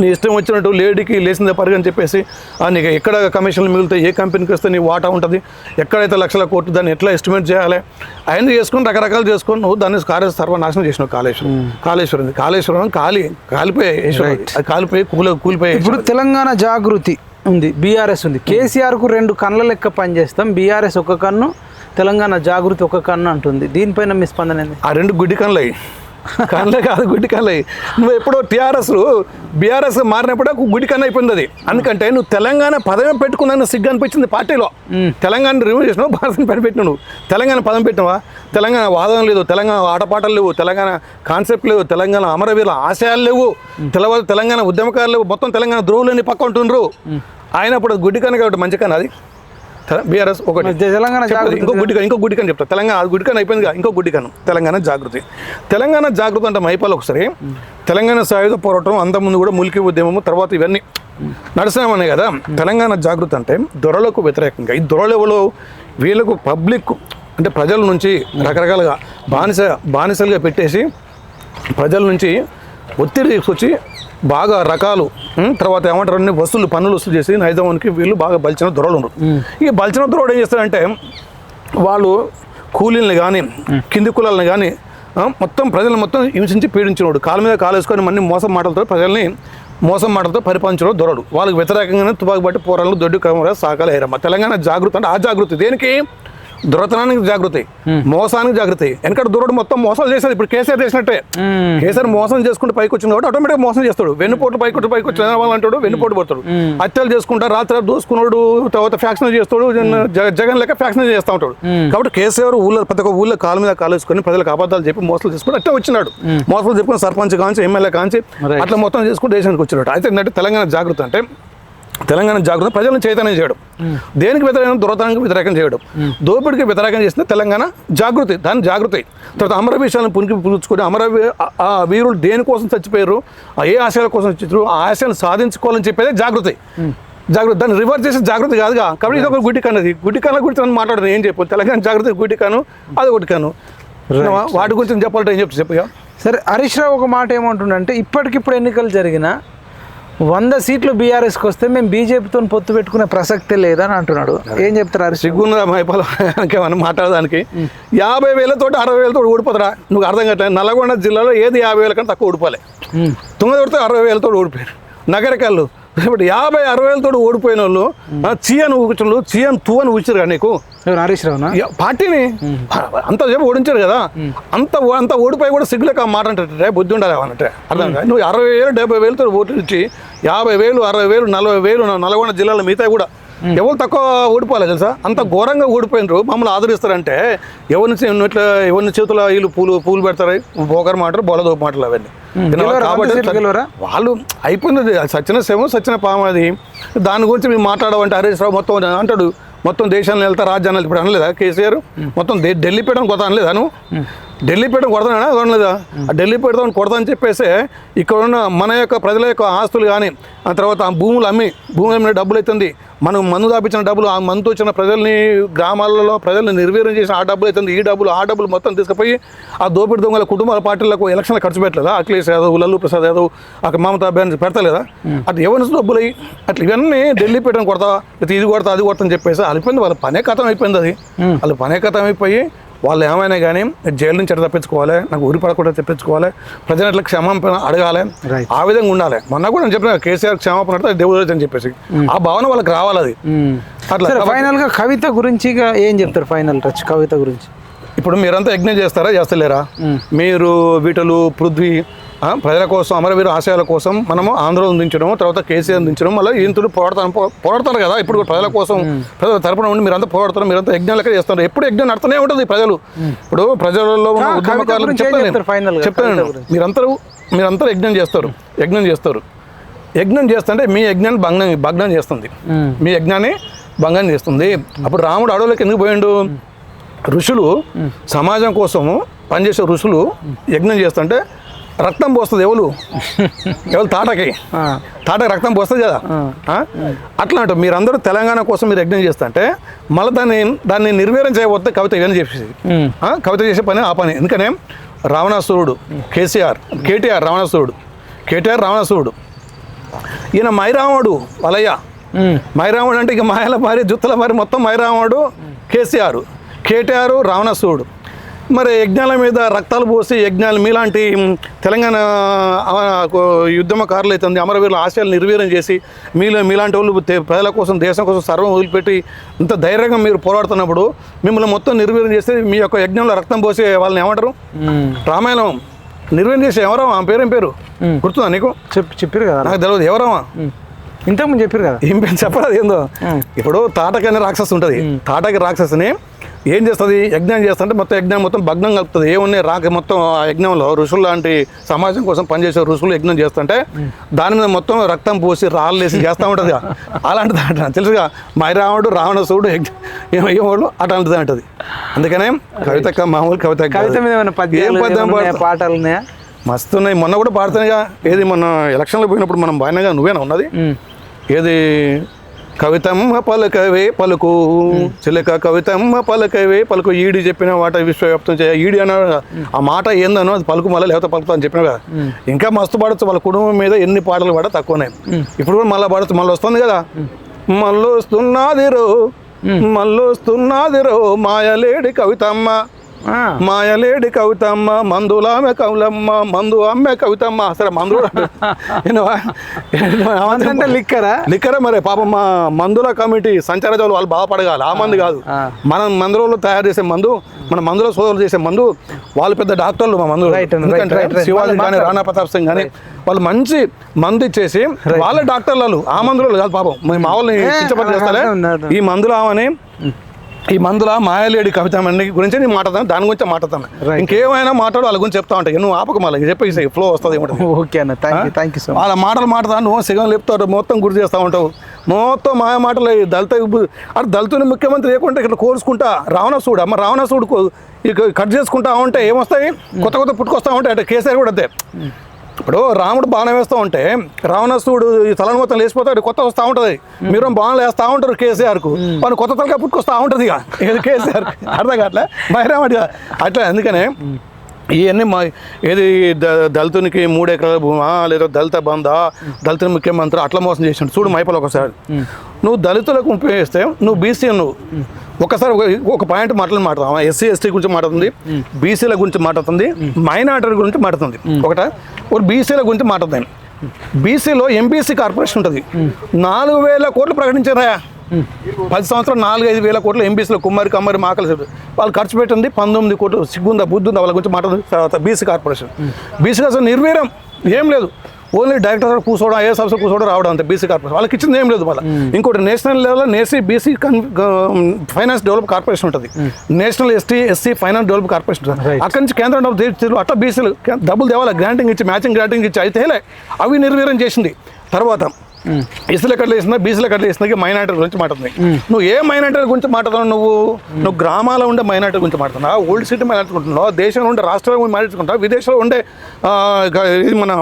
నీ ఇష్టం వచ్చినట్టు లేడీకి లేచిందే పరిగని అని చెప్పేసి నీకు ఎక్కడ కమిషన్లు మిగులుతాయి ఏ కంపెనీకి వస్తే నీ వాటా ఉంటుంది ఎక్కడైతే లక్షల కోట్లు దాన్ని ఎట్లా ఎస్టిమేట్ చేయాలి అవన్నీ చేసుకొని రకరకాలు చేసుకొని నువ్వు దాన్ని కార్య సర్వనాశనం చేసినావు కాళేశ్వరం. కాళేశ్వరం కాళేశ్వరం కాలి కాలిపోయి అది కాలిపోయి కూలి కూలిపోయి ఇప్పుడు తెలంగాణ జాగృతి ఉంది బీఆర్ఎస్ ఉంది. కేసీఆర్కు రెండు కళ్ళ లెక్క పనిచేస్తాం బీఆర్ఎస్ ఒక కన్ను తెలంగాణ జాగృతి ఒక కన్ను అంటుంది. దీనిపైన మీ స్పందన ఏంది? ఆ రెండు గుడ్డి కళ్ళయి కళ్ళే కాదు గుడ్డి కళ్ళయి నువ్వు ఎప్పుడో టీఆర్ఎస్ బీఆర్ఎస్ మారినప్పుడే ఒక గుడ్డి కన్ను అయిపోయింది అది అందుకంటే నువ్వు తెలంగాణ పదమే పెట్టుకున్నాను సిగ్గు అనిపించింది పార్టీలో. తెలంగాణ రిమూవ్ చేసినావు? భారతని పెట్టినావు నువ్వు. తెలంగాణ పదం పెట్టినావా? తెలంగాణ వాదం లేదు తెలంగాణ ఆటపాటలు లేవు తెలంగాణ కాన్సెప్ట్ లేవు తెలంగాణ అమరవీరుల ఆశయాలు లేవు. తెలవ తెలంగాణ ఉద్యమకారులు లేవు మొత్తం తెలంగాణ ద్రోవులని పక్క ఉంటుండ్రు. ఆయన అప్పుడు గుడ్డి కన్ను కాబట్టి మంచి కన్ను అది. బీఆర్ఎస్ ఒకటి. తెలంగాణ ఇంకో గుడ్డికన్ ఇంకో గుడ్డికన్ చెప్తా. తెలంగాణ అది గుడ్డికన్ అయిపోయింది ఇంకో గుడ్డికన్ తెలంగాణ జాగృతి. తెలంగాణ జాగృతి అంటే మైపాలు ఒకసారి. తెలంగాణ సాయుధ పోరాటం అంత ముందు కూడా ములికి ఉద్యమము తర్వాత ఇవన్నీ నడిచినామనే కదా. తెలంగాణ జాగృతి అంటే దొరలకు వ్యతిరేకంగా ఈ దొరలెవలో వీళ్ళకు పబ్లిక్ అంటే ప్రజల నుంచి రకరకాలుగా బానిస బానిసలుగా పెట్టేసి ప్రజల నుంచి ఒత్తిడి తీసుకొచ్చి బాగా రకాలు తర్వాత ఏమంటారు అన్ని వస్తువులు పన్నులు వసూలు చేసి నైజామానికి వీళ్ళు బాగా బలిచిన దొరలు ఉన్నారు. ఈ బలిచిన దొరడు ఏం చేస్తారంటే వాళ్ళు కూలీలను కానీ కింది కులాలను కానీ మొత్తం ప్రజలను మొత్తం హింసించి పీడించినోడు. కాలు మీద కాలు వేసుకొని మన్ని మోసం మాటలతో ప్రజల్ని మోసం మాటలతో పరిపాలించడం దొరడు. వాళ్ళకి వ్యతిరేకంగానే తుపాకు బట్టి పోరాళ్ళు దొడ్డు కమరా సాకాల హేరమ్మ తెలంగాణ జాగృతి అంటే ఆ జాగృతి దేనికి? దొరతనానికి జాగృతి మోసానికి జాగృతి. ఎందుకంటే దొరడు మొత్తం మోసాలు చేసేది ఇప్పుడు కేసీఆర్ చేసినట్టే. కేసీఆర్ మోసం చేసుకుంటూ పైకి వచ్చింది కాబట్టి ఆటోమేటిక్ మోసం చేస్తాడు. వెన్నుపోటు పైకి పైకి వచ్చి అంటాడు వెన్నుపోటు పడతాడు. హత్యలు చేసుకుంటా రాత్రి దోసుకున్నాడు తర్వాత ఫ్యాక్షన్ చేస్తాడు జగ- జగన్ లెక్క ఫ్యాక్షన్ చేస్తూ ఉంటాడు. కాబట్టి కేసీఆర్ ఊళ్ళో ప్రతి ఒక్క ఊళ్ళో కాలు మీద కాలు వేసుకొని ప్రజలకు అబద్ధాలు చెప్పి మోసాలు చేసుకుని అట్టే వచ్చినాడు. మోసాలు చెప్పుకుని సర్పంచ్ కాంచి ఎమ్మెల్యే కాంచి. అట్లా మొత్తం చేసుకుంటూ దేశానికి వచ్చినాడు. అయితే ఏంటంటే తెలంగాణ జాగృతి అంటే తెలంగాణ జాగృతి ప్రజలను చైతన్యం చేయడం. దేనికి వ్యతిరేకం? దొరతనానికి వ్యతిరేకం చేయడం. దోపిడికి వ్యతిరేకం చేసిన తెలంగాణ జాగృతి దాని జాగృతి. తర్వాత అమర విషయాలను పునికి పులుచుకొని అమర వీ- ఆ- వీరులు దేనికోసం చచ్చిపోయారు? ఆ ఏ ఆశయాల కోసం చచ్చిపోయారు? ఆ ఆశయాలను సాధించుకోవాలని చెప్పేదే జాగృతి. జాగృతి దాన్ని రివర్స్ చేసే జాగృతి కాదుగా. కాబట్టి ఇది ఒక గుడ్డి కన్నది గుడ్డి కన్న గురించి మనం మాట్లాడదు ఏం చెప్పు తెలంగాణ జాగృతి గుడ్డి కాను అది ఒకటి కాను వాటి గురించి చెప్పాలంటే ఏం చెప్తా చెప్పు. సరే హరీష్ రావు ఒక మాట ఏమంటుండంటే ఇప్పటికిప్పుడు ఎన్నికలు జరిగిన వంద సీట్లు బీఆర్ఎస్కి వస్తే మేము బీజేపీతో పొత్తు పెట్టుకునే ప్రసక్తే లేదని అంటున్నాడు. ఏం చెప్తారు మైపాలకి మనం మాట్లాడడానికి యాభై వేలతోటి అరవై వేలతో ఓడిపోతారా నువ్వు అర్థం కట్టలేదు నల్లగొండ జిల్లాలో ఏది యాభై వేల కన్నా తక్కువ ఓడిపోలే. ఉమ్. తుంగతుడితో అరవై వేలతో ఓడిపోయారు. నగరకాళ్ళు ఇప్పుడు యాభై అరవై వేలతో ఓడిపోయిన వాళ్ళు ఆ, చీయను ఊకించు చీయను తూ అని ఊచారు కదా నీకు హరీష్ యా, పార్టీని. అంత చెప్పి ఓడించారు కదా. అంత అంత ఓడిపోయి కూడా సిగ్గులేక మాట అంటే బుద్ధి ఉండాలి అనంటే అర్థం కాదు? నువ్వు అరవై వేలు డెబ్బై వేలతో ఓట్లు ఇచ్చి యాభై వేలు అరవై వేలు నలభై వేలు నల్గొండ జిల్లాలో మిగతా కూడా. ఎవరు తక్కువ ఓడిపోవాలి తెలుసా? అంత ఘోరంగా ఓడిపోయినరు మమ్మల్ని ఆదరిస్తారంటే ఎవరిని చే- ఇట్లా ఎవరిని చేతుల వీళ్ళు పూలు పూలు పెడతారు? బోకర్ మాటలు బొలదోపు మాటలు అవన్నీ? కాబట్టి? వాళ్ళు అయిపోయినది. సచిన సేమ సచిన పాము అది. దాని గురించి మేము మాట్లాడమంటే హరీష్ రావు మొత్తం అంటాడు. మొత్తం దేశాన్ని వెళ్తా రాజ్యాన్ని వెళ్తా ఇప్పుడు అనలేదా? కేసీఆర్? మొత్తం ఢిల్లీ పీఠం కొడతా అనలేదా నువ్వు? ఢిల్లీ పీఠం కొడతానా అనలేదా ఆ ఢిల్లీ పీఠం కొడతా అని చెప్పేసి ఇక్కడ ఉన్న మన యొక్క ప్రజల యొక్క ఆస్తులు కానీ ఆ తర్వాత ఆ భూములు అమ్మి భూములు అమ్మిన డబ్బులు అవుతుంది మనం మందు దాపించిన డబ్బులు ఆ మందు వచ్చిన ప్రజల్ని గ్రామాలలో ప్రజల్ని నిర్వీర్యం చేసిన ఆ డబ్బులు అవుతుంది ఈ డబ్బులు ఆ డబ్బులు మొత్తం తీసుకుపోయి ఆ దోపిడి దొంగల కుటుంబాల పార్టీలకు ఎలక్షన్లు ఖర్చు పెట్టలేదా? అఖిలేష్ యాదవ్ లల్లు ప్రసాద్ యాదవ్ అక్కడ మమతా బెనర్జీ పెడతలేదా? అట్లా ఎవరి డబ్బులు అయ్యి అట్లా ఇవన్నీ ఢిల్లీ పెట్టడం కొడతా ఇది కొడతా అది కొడతా అని చెప్పేసి అయిపోయింది వాళ్ళ పనే కథం అయిపోయింది అది వాళ్ళ పనే కథం అయిపోయి వాళ్ళు ఏమైనా కానీ జైలు నుంచి తప్పించుకోవాలి? నాకు ఊరి పడకుండా తప్పించుకోవాలి. ప్రజలు ఎట్లా క్షమాపణ అడగాలి. ఆ విధంగా ఉండాలి. మొన్న కూడా నేను చెప్పిన కేసీఆర్ క్షమాపణ అడితే దేవుడు అని చెప్పేసి. ఆ భావన వాళ్ళకి రావాలి అది. అట్లా సరే కాబట్టి- ఫైనల్గా కవిత గురించి ఏం చెప్తారు ఫైనల్ టచ్ కవిత గురించి? ఇప్పుడు మీరంతా యజ్ఞం చేస్తారా? చేస్తలేరా? మీరు వీటలు పృథ్వీ ప్రజల కోసం అమరవీర ఆశయాల కోసం మనము ఆందోళన దించడం తర్వాత కేసీఆర్ దించడం మళ్ళీ ఈంతులు పోరాడతాను పోరాడతారు కదా ఇప్పుడు ప్రజల కోసం ప్రజల తరపున ఉండి మీరంతా పోరాడతారు మీరంతా యజ్ఞాలు లెక్క చేస్తారు. ఎప్పుడు యజ్ఞం నడుతూనే ఉంటుంది ప్రజలు. ఇప్పుడు ప్రజలలో ఉన్న ఉద్యమకారులు చెప్తాను? చెప్తాను. మీరందరూ మీరంతా యజ్ఞం చేస్తారు యజ్ఞం చేస్తారు. యజ్ఞం చేస్తుంటే మీ యజ్ఞాన్ని భగ్నం భగ్నం చేస్తుంది. మీ యజ్ఞాన్ని భంగం చేస్తుంది. అప్పుడు రాముడు అడవులకు ఎందుకు పోయిండు? ఋషులు సమాజం కోసము పనిచేసే ఋషులు యజ్ఞం చేస్తుంటే రక్తం పోస్తుంది ఎవరు ఎవరు తాటకి. తాటకి రక్తం పోస్తుంది కదా? అట్లా అంటారు మీరందరూ తెలంగాణ కోసం మీరు యజ్ఞం చేస్తుంటే మళ్ళీ దాన్ని దాన్ని నిర్వీర్యం చేయబోతే కవిత ఇవన్నీ చెప్పేసి? కవిత చేసే పని ఆ పని. ఎందుకనే? రావణాసురుడు కేసీఆర్ కేటీఆర్ రావణాసురుడు కేటీఆర్ రావణాసురుడు. ఈయన మైరాముడు వలయ్య. మైరాముడు అంటే ఇక మాయల మారి జుత్తల మారి మొత్తం మైరాముడు కేసీఆర్. కేటీఆర్ రావణాసురుడు. మరి యజ్ఞాల మీద రక్తాలు పోసి యజ్ఞాలు మీలాంటి తెలంగాణ ఆ, ఉద్యమకారులు అవుతుంది అమరవీరుల ఆశయాలు నిర్వీర్యం చేసి మీలో మీలాంటి వాళ్ళు ప్రజల కోసం దేశం కోసం సర్వం వదిలిపెట్టి ఇంత ధైర్యంగా మీరు పోరాడుతున్నప్పుడు మిమ్మల్ని మొత్తం నిర్వీర్యం చేస్తే మీ యొక్క యజ్ఞంలో రక్తం పోసి వాళ్ళని ఏమంటారు? రామాయణం నిర్వీర్యం చేసి ఎవరమ్మా ఆమె పేరేం పేరు? గుర్తుందా నీకు? చెప్పి చెప్పారు కదా. నాకు తెలియదు ఎవరమ్మా ఇంతకుముందు చెప్పారు కదా. ఏం పేరు చెప్పరాదు ఏందో? ఇప్పుడు తాటకి అనే రాక్షసు ఉంటుంది. తాటకి రాక్షసుని ఏం చేస్తుంది? యజ్ఞం చేస్తుంటే మొత్తం యజ్ఞం మొత్తం భగ్నం కలుపుతుంది. ఏమున్నాయి? రాక మొత్తం ఆ యజ్ఞంలో ఋషులు లాంటి సమాజం కోసం పనిచేసే ఋషులు యజ్ఞం చేస్తుంటే దాని మీద మొత్తం రక్తం పోసి రాళ్ళు వేసి చేస్తూ ఉంటుంది. అలాంటిది అంట తెలుసుగా మైరాముడు రావణసుడు యజ్ఞం ఏమేవాడు అట్లాంటిది అంటది అందుకనే కవిత మామూలు కవిత. కవిత మీద పాటలు మస్తు ఉన్నాయి మొన్న కూడా పాడుతున్నాయిగా ఏది మొన్న ఎలక్షన్లో పోయినప్పుడు మనం బాగానేగా నువ్వేనా ఉన్నది? ఏది కవితమ్మ పలకవే పలుకు. చిలక కవితమ్మ పలకవే పలుకు. ఈడి చెప్పిన మాట విశ్వవ్యాప్తం చేయ ఈడి అన్న ఆ మాట ఏందనో అది పలుకు మళ్ళీ లేకపోతే పలుకుతా అని చెప్పిన కదా. ఇంకా మస్తు పాడచ్చు వాళ్ళ కుటుంబం మీద ఎన్ని పాటలు పాడ తక్కువనే. ఇప్పుడు కూడా మళ్ళీ పాడచ్చు మళ్ళీ వస్తుంది కదా. మళ్ళీ వస్తున్నది రో మళ్ళీ వస్తున్నది రో మాయలేడి కవితమ్మ. మాయలేడి కవితమ్మ మందులామె కవులమ్మ మందు అమ్మే కవితమ్మ. సరే మందు? అంటే లిక్కరా? లిక్కరే మరి. పాపం మా మందుల కమిటీ సంచార జోలు వాళ్ళు బాధపడగాలి ఆ మందు కాదు. మనం మందులలో తయారు చేసే మందు మన మందులో సోదరులు చేసే మందు వాళ్ళు పెద్ద డాక్టర్లు మా మందు Right, right, ఎందుకంటే right, right. శివాజీ కానీ. రాణా ప్రతాప్ సింగ్ కానీ వాళ్ళు మంచి మందు ఇచ్చేసి వాళ్ళ డాక్టర్లు ఆ మందులో కాదు పాపం. మా వాళ్ళని. ఈ మందులు ఆమని ఈ మందుల మాయలేడి కవిత అన్ని గురించి నేను మాట్లాడతాను దాని గురించి మాట్లాడతాను. ఇంకేమైనా మాట్లాడు వాళ్ళ గురించి చెప్తా ఉంటాయి. నువ్వు ఆపక మళ్ళీ. చెప్పేసి ఫ్లో వస్తుంది ఏమిటి ఓకే అన్న thank you thank you so much వాళ్ళ మాటలు మాట్లాడతా నువ్వు సిగం లేపుతావు మొత్తం గుర్తు చేస్తూ ఉంటావు. మొత్తం మాయ మాటలు దళిత అటు దళితుని ముఖ్యమంత్రి లేకుంటే ఇక్కడ కోరుచుకుంటా రావణాసుడు అమ్మ రావణాసుడు కట్ చేసుకుంటా ఉంటే ఏమొస్తాయి? కొత్త కొత్త పుట్టుకొస్తా ఉంటాయి. అంటే కేసీఆర్ కూడా అంతే. ఇప్పుడు రాముడు బాణం వేస్తూ ఉంటే రావణాసుడు ఈ తలను మొత్తం లేచిపోతాడు కొత్త వస్తూ ఉంటుంది. మీరు బాణాలు వేస్తూ ఉంటారు కేసీఆర్కు. వాళ్ళు కొత్త తలకాయ పుట్టుకొస్తూ ఉంటుంది ఇక. ఇది కేసీఆర్ అర్థం కావట్లే? బహిరామడిగా అట్లా అందుకనే ఇవన్నీ మా ఏది దళితునికి మూడు ఎకరాల భూమా లేదా దళిత బందా దళితుని ముఖ్యమంత్రి అట్లా మోసం చేసిండు. చూడు మైపల్ ఒకసారి. నువ్వు దళితులకు ఉపయోగిస్తే నువ్వు బీసీ నువ్వు ఒకసారి ఒక ఒక పాయింట్ మాటలు మాట్లాడతాం ఎస్సీ ఎస్టీ గురించి మాట్లాడుతుంది. బీసీల గురించి మాట్లాడుతుంది. మైనార్టీల గురించి మాట్లాడుతుంది. ఒకట? ఒక బీసీల గురించి మాట్లాడుతాను బీసీలో ఎంబీసీ కార్పొరేషన్ ఉంటుంది. నాలుగు వేల కోట్లు ప్రకటించారా? పది సంవత్సరాలు నాలుగు ఐదు వేల కోట్లు ఎంబీసీలో కుమ్మరి కమ్మరి మాకలి వాళ్ళు ఖర్చు పెట్టింది పంతొమ్మిది కోట్లు. సిగ్గుందా బుద్ధుందా వాళ్ళ గురించి మాట్లాడుతుంది. తర్వాత బీసీ కార్పొరేషన్. బీసీ అసలు నిర్వీరం ఏం లేదు. ఓన్లీ డైరెక్టర్ కూర్చోవడం ఐఏఎస్ ఆఫీసర్ కూర్చోవడం రావడం అంతే బీసీ కార్పొరేషన్. వాళ్ళకి ఇచ్చింది ఏం లేదు వాళ్ళ ఇంకోటి నేషనల్ లెవెల్ నేసీ బీసీ ఫైనాన్స్ డెవలప్ కార్పొరేషన్ ఉంటుంది. National ST SC finance develop corporation. అక్కడి నుంచి కేంద్రం డబ్బులు తెచ్చి అట్లా బీసీలు డబ్బులు తేవాలి గ్రాంటింగ్ ఇచ్చి మ్యాచింగ్ గ్రాంటింగ్ ఇచ్చి అయితే అవి నిర్వీర్యం చేసింది. తర్వాత ఎస్సీల కట్ల వేసిందా బీసీల కట్ల వేసిందా మైనార్టీ గురించి మాట్లాడుతుంది. నువ్వు ఏ మైనార్టీ గురించి మాట్లాడుతున్నావు నువ్వు? నువ్వు గ్రామాల్లో ఉండే మైనార్టీ గురించి మాట్లాడుతున్నావు. ఓల్డ్ సిటీ మాట్లాడుకుంటున్నావు దేశంలో ఉండే రాష్ట్రాల గురించి మాట్లాడుకుంటావు విదేశాల్లో ఉండే మన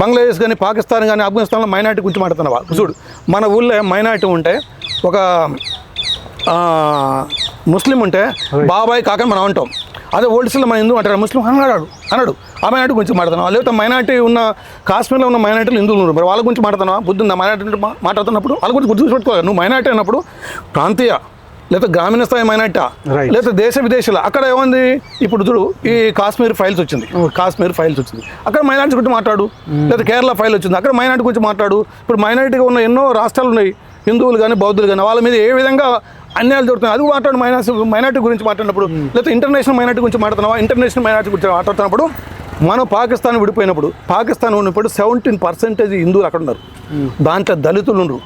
బంగ్లాదేశ్ కానీ పాకిస్తాన్ కానీ ఆఫ్ఘనిస్తాన్లో మైనార్టీ గురించి మాట్లాడుతున్నావా? చూడు మన ఊళ్ళో మైనార్టీ ఉంటే ఒక ముస్లిం ఉంటే బాబాయ్ కాకని మనం అంటాం. అదే ఓల్డ్స్లో మన హిందూ అంటారు ముస్లిం అన్నాడు అన్నాడు. ఆ మైనార్టీ గురించి మాట్లాడుతున్నాం లేకపోతే మైనార్టీ ఉన్న కాశ్మీర్లో ఉన్న మైనార్టీలు హిందువులు ఉన్నారు. మరి వాళ్ళ గురించి మాట్లాడుతున్నావా? బుద్ధి ఉందా మైనార్టీ మాట్లాడుతున్నప్పుడు? వాళ్ళ గురించి గుర్తు పెట్టుకోవాలి. నువ్వు మైనార్టీ అన్నప్పుడు ప్రాంతీయ లేదా గ్రామీణ స్థాయి మైనార్టీ. లేదా దేశ విదేశాలు? అక్కడ ఏముంది? ఇప్పుడు చూడు ఈ కాశ్మీర్ ఫైల్స్ వచ్చింది. కాశ్మీర్ ఫైల్స్ వచ్చింది. అక్కడ మైనార్టీ గురించి మాట్లాడు. లేదా కేరళ ఫైల్ వచ్చింది. అక్కడ మైనార్టీ గురించి మాట్లాడు. ఇప్పుడు మైనార్టీగా ఉన్న ఎన్నో రాష్ట్రాలు ఉన్నాయి. హిందువులు కానీ బౌద్ధులు కానీ వాళ్ళ మీద ఏ విధంగా అన్యాయాలు జరుగుతున్నాయి? అది మాట్లాడు. మైనార్టీ మైనార్టీ గురించి మాట్లాడినప్పుడు లేకపోతే ఇంటర్నేషనల్ మైనార్టీ గురించి మాట్లాడుతున్నావా? ఇంటర్నేషనల్ మైనార్టీ గురించి మాట్లాడుతున్నప్పుడు మనం పాకిస్తాన్ విడిపోయినప్పుడు పాకిస్తాన్ ఉన్నప్పుడు సెవెంటీన్ పర్సెంటేజ్ హిందువులు అక్కడ ఉన్నారు. దాంట్లో దళితులు ఉండ్రు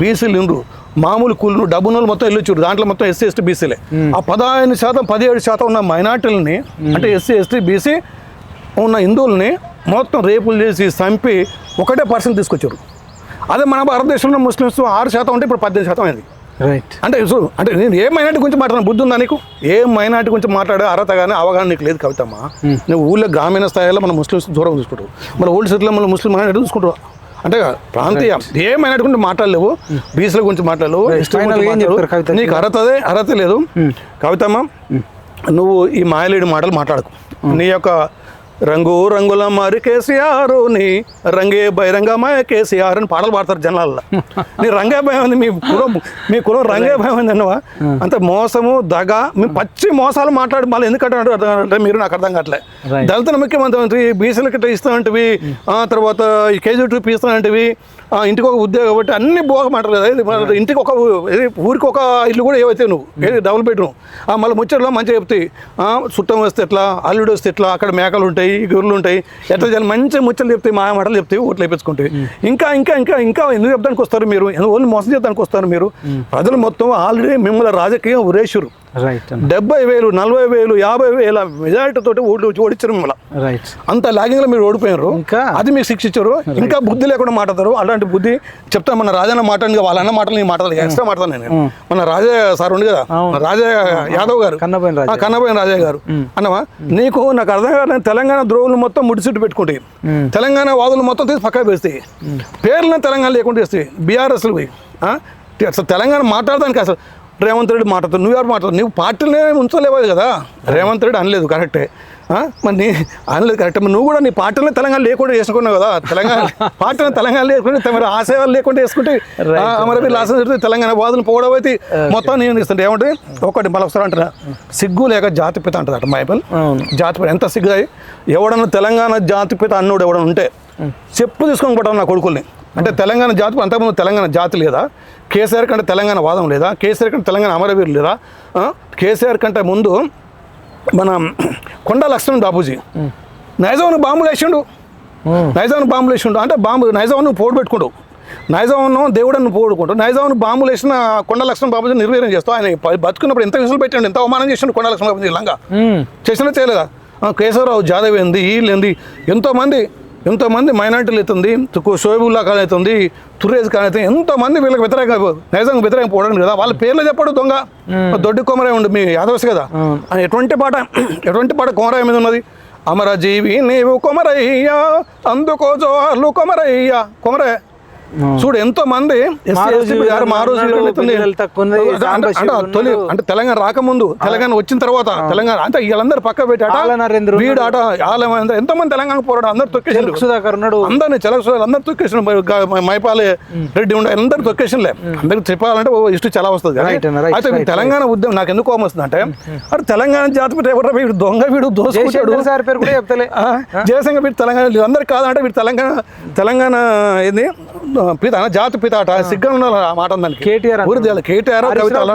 బీసీలు ఉండ్రు మామూలు కూలీలు డబ్బున్నోళ్ళు మొత్తం వెళ్ళొచ్చారు దాంట్లో మొత్తం ఎస్సీ ఎస్టీ బీసీలే. ఆ పదహైదు శాతం పదిహేడు శాతం ఉన్న మైనార్టీలని అంటే ఎస్సీ ఎస్టీ బీసీ ఉన్న హిందువుల్ని మొత్తం రేపులు చేసి చంపి ఒకటే పర్సెంట్ తీసుకొచ్చారు. అదే మన భారతదేశంలో ముస్లిమ్స్ ఆరు శాతం ఉంటే ఇప్పుడు పద్దెనిమిది శాతం అయింది. రైట్. అంటే చూడు అంటే నేను ఏ మైనార్టీ గురించి మాట్లాడిన? బుద్ధి ఉందా నీకు? ఏ మైనార్టీ గురించి మాట్లాడే అర్హత కానీ అవగాహన నీకు లేదు కవితమ్మ. నువ్వు ఊళ్ళో గ్రామీణ స్థాయిలో మన ముస్లిమ్స్ దూరం చూసుకుంటావు. మన ఓల్డ్ సిటీలో మన ముస్లిం మైనార్టీ చూసుకుంటావు. అంటే ప్రాంతీయ ఏ మైనార్టీ గురించి మాట్లాడలేవు. బీసీల గురించి మాట్లాడలేవు? నీకు అర్హతదే అర్హత లేదు. కవితమ్మ నువ్వు ఈ మాయలేడి మాటలు మాట్లాడకు. నీ యొక్క రంగు రంగుల మరి కేసీఆర్ నీ రంగే బహిరంగమాయ కేసీఆర్ అని పాటలు పాడతారు జనాల్లో. నీ రంగే భయం ఉంది మీ కులం మీ కులం రంగే భయం ఉంది అన్నవా? అంత మోసము దగ మీ పచ్చి మోసాలు మాట్లాడి మళ్ళీ ఎందుకంటే అంటే మీరు నాకు అర్థం కావట్లే. దళితుల ముఖ్యమంత్రి బీసీలకి ఇస్తానంటివి ఆ తర్వాత ఈ కేజీ టూ ఇస్తానంటివి ఆ, ఇంటికి ఒక ఉద్యోగం కాబట్టి అన్ని బోగ మాటలు కదా. ఇది మన ఇంటికి ఒక ఊరికి ఒక ఇల్లు కూడా ఏవైతే నువ్వు ఏది డబుల్ బెడ్రూమ్ ఆ మళ్ళీ ముచ్చట్లో మంచిగా చెప్తాయి ఆ, చుట్టం వస్తే ఎట్లా అల్లుడు వస్తే ఎట్లా అక్కడ మేకలు ఉంటాయి గొర్రెలు ఉంటాయి. ఎట్లా చేయాలి? మంచి ముచ్చట్లు చెప్తాయి మాయ మాటలు చెప్తాయి ఓట్లు వేపించుకుంటాయి ఇంకా ఇంకా ఇంకా ఇంకా ఎందుకు చెప్పడానికి వస్తారు మీరు? ఓన్లీ మోసం చేయడానికి వస్తారు మీరు? ప్రజలు మొత్తం ఆల్రెడీ మిమ్మల్ని రాజకీయం ఉరేషురు రైట్ డెబ్బై వేలు నలభై వేలు యాభై వేల మెజారిటీ తోటి ఓడి ఓడించారు మిమ్మల్ని. రైట్ అంత లాగింగ్లో మీరు ఓడిపోయారు ఇంకా? అది మీకు శిక్ష ఇచ్చారు. ఇంకా బుద్ధి లేకుండా మాట్లాడతారు. అలాంటి బుద్ధి చెప్తాను. మన రాజన్న మాట్లాడి వాళ్ళ అన్న మాటలు నేను మాట్లాడాలి ఎక్స్ట్రా మాట్లాడను నేను. మన రాజా సార్ ఉంది కదా రాజా యాదవ్ గారు. కన్నబోయిన రాజా. ఆ, కన్నబోయిన రాజా గారు. అన్నవా నీకు నాకు అర్థం కాదు తెలంగాణ ద్రోవులు మొత్తం ముడిసిట్టు పెట్టుకుంటాయి. తెలంగాణ వాదులు మొత్తం తీసి పక్కకు వేస్తాయి. పేర్లను తెలంగాణ లేకుండా వేస్తాయి. బీఆర్ఎస్లు తెలంగాణ మాట్లాడడానికి అసలు రేవంత్ రెడ్డి మాట్లాడుతావు నువ్వు ఎవరు మాట్లాడుతావు నువ్వు పార్టీలే ఉంచలేవు కదా. రేవంత్ రెడ్డి అనలేదు కరెక్టే ఆ? మరి నీ అనలేదు కరెక్ట్ మరి నువ్వు కూడా నీ పార్టీలో తెలంగాణ లేకుండా చేసుకున్నావు కదా. తెలంగాణ పార్టీలో తెలంగాణ లేకుంటే మరి ఆశయాలు లేకుండా వేసుకుంటే ఆ, అమరవీర్ లాసం పెడితే తెలంగాణ వాదులు పోవడమైతే మొత్తం నేను ఇస్తుంటే ఏమంటే ఒకటి మళ్ళీ ఒకసారి అంటారా సిగ్గు లేక జాతిపిత అంటుంది అట బైబిల్. జాతిపిత ఎంత సిగ్గు అయ్యి ఎవడన్నా తెలంగాణ జాతిపిత అన్నోడు ఎవడన్నా ఉంటే చెప్పు తీసుకొని పడ్డాను నా కొడుకుల్ని. అంటే తెలంగాణ జాతి అంతకుముందు తెలంగాణ జాతి లేదా? కేసీఆర్ కంటే తెలంగాణ వాదం లేదా? కేసీఆర్ కంటే తెలంగాణ అమరవీరు లేదా? కేసీఆర్ కంటే ముందు మన కొండ లక్ష్మణ్ బాబూజీ నైజాం బాంబులు వేసిండు. నైజాం బాంబులు వేసిండు. అంటే బాంబు నైజాం నువ్వు పోడు పెట్టుకుంటావు నైజాం దేవుడు నువ్వు పోడుకుంటావు నైజాం బాంబులు వేసిన కొండ లక్ష్మణ్ బాబూజీ నిర్వీర్యం చేస్తావు ఆయన బతుకున్నప్పుడు ఎంత విసులు పెట్టండి ఎంత అవమానం చేసిండు కొండ లక్ష్మణ్ బాబూజీ లంగా. చేసినా చేయలేదా? కేశవరావు జాదవ్ ఏంది? వీళ్ళు ఏంది? ఎంతోమంది ఎంతోమంది మైనార్టీలు అవుతుంది షోయబుల్లా ఖాన్ అవుతుంది తుర్రేజ్ ఖాన్ అవుతుంది ఎంతోమంది వీళ్ళకి వ్యతిరేక నైజాంగా వ్యతిరేకం పోవడం కదా వాళ్ళ పేర్లు చెప్పడు దొంగ. దొడ్డి కొమరాయి ఉండు మీ యాదవస్ కదా. అని ఎటువంటి పాట ఎటువంటి పాట కొమరాయి మీద ఉన్నది? అమరజీవి నీవు కొమరయ్యా అందుకో జోహార్లు కొమరయ్యా. కొమరే చూడు ఎంతో మంది అంటే- అంటే తొలి. అంటే తెలంగాణ రాకముందు తెలంగాణ వచ్చిన తర్వాత తెలంగాణ అంటే వీళ్ళందరూ పక్క పెట్టి ఆట ఆల నరేంద్ర వీడు ఆట ఎంతో మంది తెలంగాణ పోరాడు అందరు తొక్కేసారు అందరిని చెలక అందరు తొక్కేసిన మైపాలి రెడ్డి ఉండే అందరు తొక్కేసినలే అందరికి చెప్పాలంటే ఇష్ట చాలా వస్తుంది అయితే తెలంగాణ ఉద్యమం నాకు ఎందుకు కోపం వస్తుంది అంటే అరే తెలంగాణ జాతి ఎవరు వీడు? దొంగ వీడు దోసుకుంటాడు. జయశంకర్ వీడు తెలంగాణ అందరు కాదంటే వీడు తెలంగాణ తెలంగాణ ఏంది? పిత జాతి పిత అట సిగ్గు మాట దానికి కేటీఆర్. ఊరి కేటీఆర్ కవిత అలా